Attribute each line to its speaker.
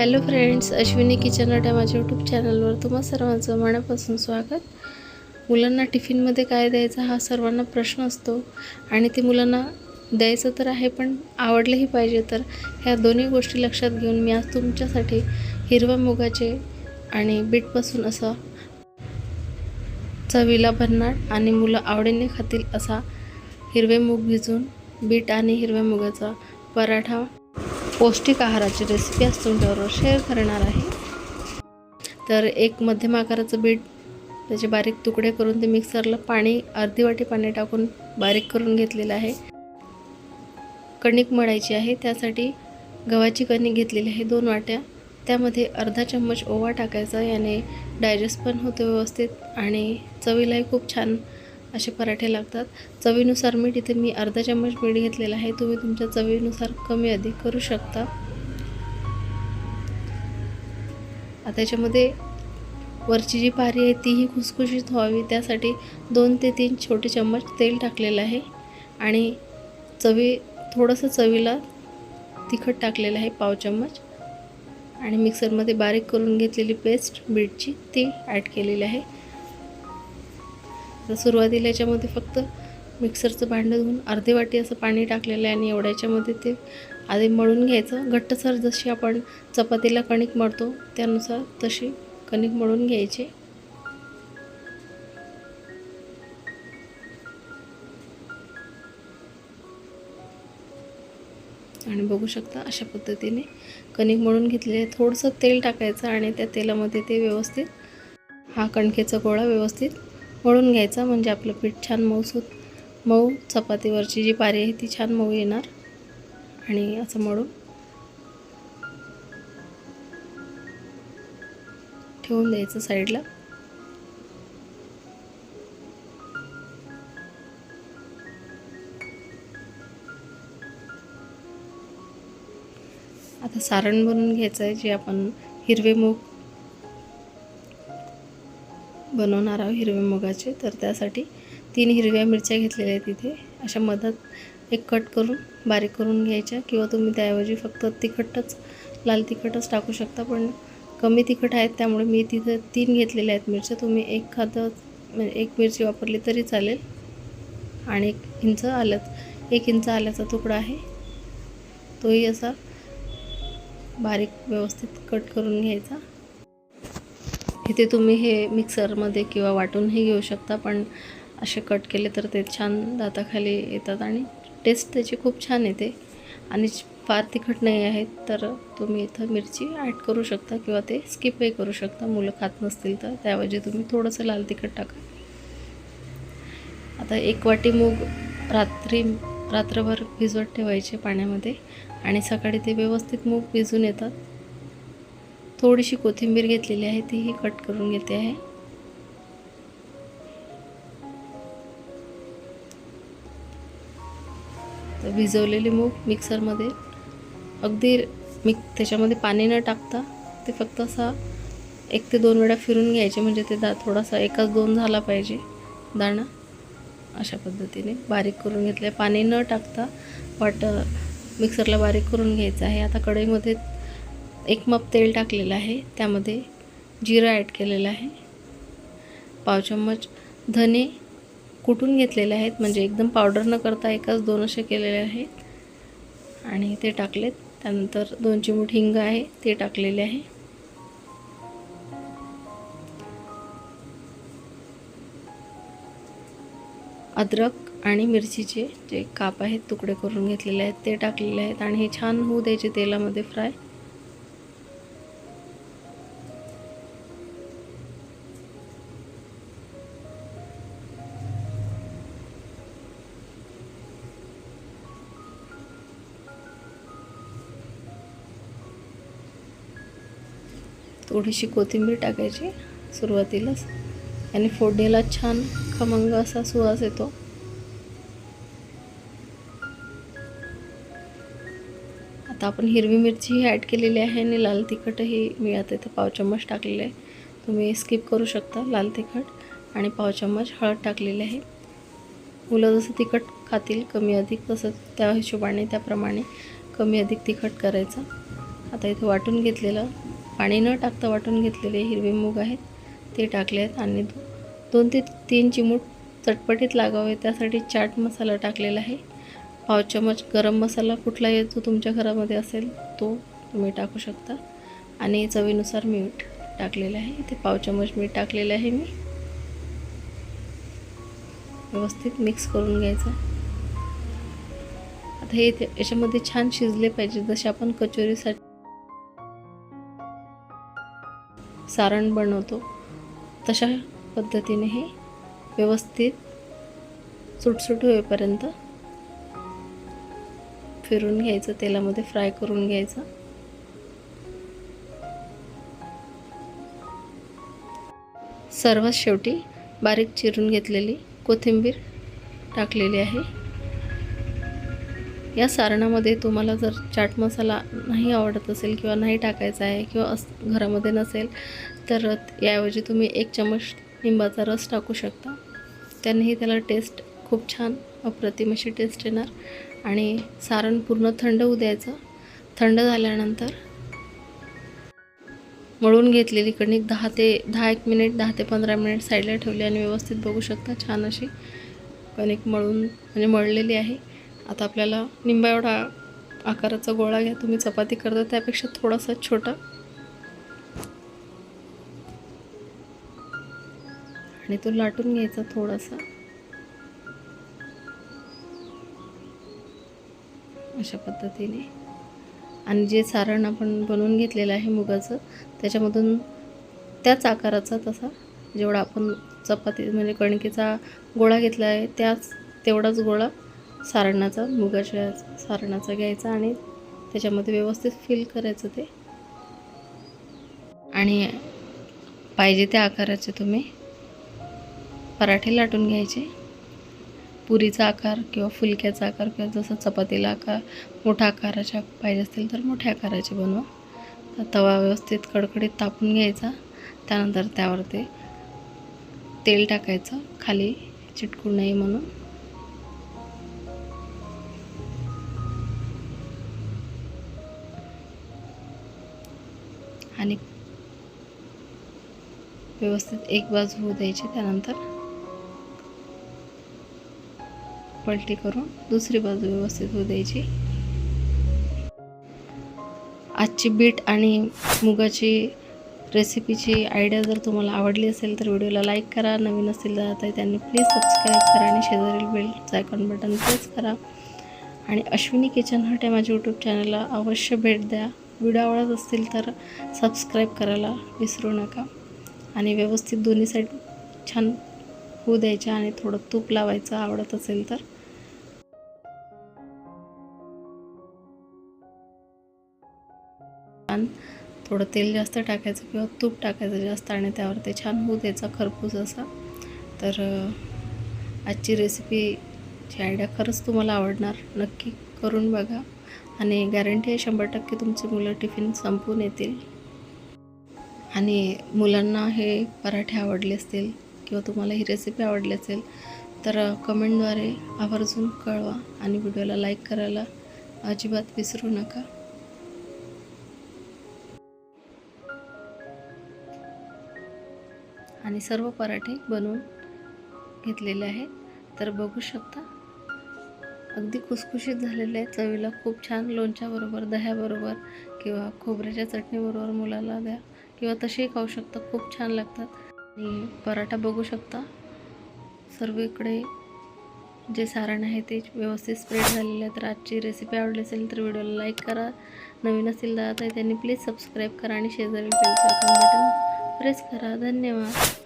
Speaker 1: Hello friends Ashwini kitchen अड्डा माझ्या YouTube चॅनलवर तुम्हा सर्वांचं मनापासून स्वागत. मुलांना टिफिनमध्ये काय द्यायचा हा सर्वांना प्रश्न असतो आणि ते मुलांना द्यायचं तर आहे पण आवडलंही पाहिजे तर ह्या दोन्ही गोष्टी लक्षात घेऊन मी आज तुमच्यासाठी हिरव्या मुगाचे आणि बीटपासून असा चवीला भन्नाट आणि मुलं आवडीने खातील असा हिरवे मूग भिजून बीट आणि हिरव्या मुगाचा पराठा पौष्टिक आहाराची रेसिपी आज तुमच्याबरोबर शेअर करणार आहे. तर एक मध्यम आकाराचं बीट त्याचे बारीक तुकडे करून ते मिक्सरला पाणी अर्धी वाटी पाणी टाकून बारीक करून घेतलेलं आहे. कणिक मळायची आहे त्यासाठी गव्हाची कणिक घेतलेली आहे दोन वाट्या. त्यामध्ये अर्धा चम्मच ओवा टाकायचा याने डायजेस्ट पण होतो व्यवस्थित आणि चवीलाही खूप छान असे पराठे लागतात. चवीनुसार मीठ इथे मी अर्धा चम्मच मीठ घेतलेलं आहे. तुम्ही तुमच्या चवीनुसार कमी अधिक करू शकता. आता त्याच्यामध्ये वरची जी पारी आहे तीही खुसखुशीत व्हावी. त्यासाठी दोन ते तीन छोटे चम्मच तेल टाकलेलं आहे. आणि चवी थोडंसं चवीला तिखट टाकलेलं आहे पाव चम्मच. आणि मिक्सरमध्ये बारीक करून घेतलेली पेस्ट बीटची ती ॲड केलेली आहे. तर सुरुवातीला याच्यामध्ये फक्त मिक्सरचं भांडं धुवून अर्धी वाटी असं पाणी टाकलेलं आहे आणि एवढ्या याच्यामध्ये ते आधी मळून घ्यायचं. घट्टसर जशी आपण चपातीला कणिक मळतो त्यानुसार तशी कणिक मळून घ्यायची. आणि बघू शकता अशा पद्धतीने कणिक मळून घेतलेले थोडंसं तेल टाकायचं आणि त्या तेलामध्ये ते व्यवस्थित हा कणकेचा गोळा व्यवस्थित मळून घ्यायचं म्हणजे आपलं पीठ छान मऊसूत मऊ चपातीवरची जी पारी आहे ती छान मऊ येणार. आणि असं मळून ठेवून द्यायचं साईडला. आता सारण बनवून घ्यायचं आहे जे आपण हिरवे मूग बनवणार आहोत हिरव्या मुगाचे तर त्यासाठी तीन हिरव्या मिरच्या घेतलेल्या आहेत तिथे अशा मधात एक कट करून बारीक करून घ्यायच्या किंवा तुम्ही त्याऐवजी फक्त तिखटच लाल तिखटच टाकू शकता. पण कमी तिखट आहेत त्यामुळे मी तिथं तीन घेतलेल्या आहेत मिरच्या. तुम्ही एक खातं म्हणजे एक मिरची वापरली तरी चालेल. आणि एक इंच आल्यात एक इंच आल्याचा तुकडा आहे. तोही असा बारीक व्यवस्थित कट करून घ्यायचा. इथे तुम्ही हे मिक्सरमध्ये किंवा वाटूनही घेऊ शकता पण असे कट केले तर ते छान दाताखाली येतात आणि टेस्ट त्याची खूप छान येते. आणि फार तिखट नाही आहेत तर तुम्ही इथं मिरची ॲड करू शकता किंवा ते स्किपही करू शकता. मुलं खात नसतील तर त्याऐवजी तुम्ही थोडंसं लाल तिखट टाका. आता एक वाटी मूग रात्री रात्रभर भिजवत ठेवायचे पाण्यामध्ये आणि सकाळी ते व्यवस्थित मूग भिजून येतात. थोडीशी कोथिंबीर घेतलेली आहे तीही कट करून घेते आहे. तर भिजवलेली मूग मिक्सरमध्ये. अगदी मिक त्याच्यामध्ये पाणी न टाकता ते फक्त असा एक ते दोन वेळा फिरून घ्यायचे म्हणजे ते दा थोडासा एकाच दोन झाला पाहिजे दाणा. अशा पद्धतीने बारीक करून घेतले. पाणी न टाकता वाट मिक्सरला बारीक करून घ्यायचं आहे. आता कढईमध्ये एक मप तेल टाकलेलं आहे त्यामध्ये जिरं ॲड केलेलं आहे. पाव चम्मच धने कुटून घेतलेले आहेत म्हणजे एकदम पावडर न करता एकाच दोन असे केलेले आहेत आणि ते टाकलेत त्यानंतर दोन चिमूट हिंग आहे ते टाकलेले आहे. अद्रक आणि मिरचीचे जे काप आहेत तुकडे करून घेतलेले आहेत ते टाकलेले आहेत. आणि हे छान होऊ द्यायचे तेलामध्ये फ्राय थोडीशी कोथिंबीर टाकायची सुरुवातीलाच. आणि फोडणीला छान खमंग असा सुवास येतो. आता आपण हिरवी मिरचीही ॲड केलेली आहे आणि लाल तिखटही मी आता इथं पाव चम्मच टाकलेलं आहे. तुम्ही स्किप करू शकता लाल तिखट. आणि पाव चम्मच हळद टाकलेली आहे. मुलं जसं तिखट खातील कमी अधिक तसं त्या हिशोबाने त्याप्रमाणे कमी अधिक तिखट करायचं. आता इथे वाटून घेतलेलं पाणी न टाकता वाटून घेतलेले हिरवे मूग आहेत ते टाकले आहेत आणि दो- दोन ते तीन चिमूट चटपटीत लागावे त्यासाठी चाट मसाला टाकलेला आहे. पाव चमच गरम मसाला कुठलाही जो तुमच्या घरामध्ये असेल तो तुम्ही टाकू शकता. आणि चवीनुसार मीठ टाकलेलं आहे. इथे पाव चमच मीठ टाकलेलं आहे मी. व्यवस्थित मिक्स करून घ्यायचं. आता हे याच्यामध्ये छान शिजले पाहिजे जसे आपण कचोरीसाठी सारण बनवतो. तशा पद्धतीने हे व्यवस्थित सुटसुट होईपर्यंत फिरून घ्यायचं तेलामध्ये फ्राय करून घ्यायचं. सर्वात शेवटी बारीक चिरून घेतलेली कोथिंबीर टाकलेली आहे. या सारणामध्ये तुम्हाला जर चाट मसाला नाही आवडत असेल किंवा नाही टाकायचा आहे किंवा अस घरामध्ये नसेल तर याऐवजी तुम्ही एक चमच लिंबाचा रस टाकू शकता. त्यानेही त्याला टेस्ट खूप छान अप्रतिम अशी टेस्ट येणार. आणि सारण पूर्ण थंड होऊ द्यायचं. थंड झाल्यानंतर मळून घेतलेली कणिक दहा ते दहा एक मिनिट दहा ते पंधरा मिनिट साईडला ठेवली आणि व्यवस्थित बघू शकता छान अशी कणिक मळून म्हणजे मळलेली आहे. आता आपल्याला निंबा एवढा आकाराचा गोळा घ्या तुम्ही चपाती करता त्यापेक्षा थोडासा छोटा. आणि तो लाटून घ्यायचा थोडासा. अशा पद्धतीने. आणि जे सारण आपण बनवून घेतलेलं आहे मुगाचं त्याच्यामधून त्याच आकाराचा तसा जेवढा आपण चपाती म्हणजे कणकेचा गोळा घेतला आहे त्याच तेवढाच गोळा सारणाचा मुगाच्या सारणाचा घ्यायचा आणि त्याच्यामध्ये व्यवस्थित फिल करायचं ते. आणि पाहिजे त्या आकाराचे तुम्ही पराठे लाटून घ्यायचे. पुरीचा आकार किंवा फुलक्याचा आकार किंवा जसं चपातीला आकार मोठ्या आकाराच्या पाहिजे असतील तर मोठ्या आकाराचे बनवा. तर तवा व्यवस्थित कडकडीत तापून घ्यायचा. त्यानंतर त्यावरती तेल टाकायचं खाली चिटकू नये म्हणून. आणि व्यवस्थित एक बाजू होऊ द्यायची त्यानंतर पलटी करून दुसरी बाजू व्यवस्थित होऊ द्यायची. आजची बीट आणि मुगाची रेसिपीची आयडिया जर तुम्हाला आवडली असेल तर व्हिडिओला लाईक करा. नवीन असेल तर त्यांनी प्लीज सबस्क्राईब करा आणि शेजारील बेलचं आयकॉन बटन प्रेस करा. आणि अश्विनी किचन हट या माझ्या यूट्यूब चॅनलला अवश्य भेट द्या. व्हिडिओ आवडत असतील तर सबस्क्राईब करायला विसरू नका. आणि व्यवस्थित दोन्ही साईड छान होऊ द्यायच्या आणि थोडं तूप लावायचं आवडत असेल तर. छान थोडं तेल जास्त टाकायचं किंवा तूप टाकायचं जास्त आणि त्यावर ते छान होऊ द्यायचा खरपूस असा. तर आजची रेसिपीची आयडिया खरंच तुम्हाला आवडणार. नक्की करून बघा. आणि गॅरंटी आहे शंभर टक्के तुमची मुलं टिफिन संपून येतील. आणि मुलांना हे पराठे आवडले असतील किंवा तुम्हाला ही रेसिपी आवडली असेल तर कमेंटद्वारे आवर्जून कळवा आणि व्हिडिओला लाईक करायला अजिबात विसरू नका. आणि सर्व पराठे बनवून घेतलेले आहेत. तर बघू शकता अगदी खुसखुशीत झालेले आहेत. चवीला खूप छान लोणच्याबरोबर दह्याबरोबर किंवा खोबऱ्याच्या चटणीबरोबर मुलाला द्या किंवा तसेही खाऊ शकता. खूप छान लागतात. आणि पराठा बघू शकता. सर्वीकडे जे सारण आहे ते व्यवस्थित स्प्रेड झालेलं आहे तर आजची रेसिपी आवडली असेल तर व्हिडिओला लाईक करा. नवीन असतील दादा त्यांनी प्लीज सबस्क्राईब करा आणि शेजारी बेलचं बटन प्रेस करा. धन्यवाद.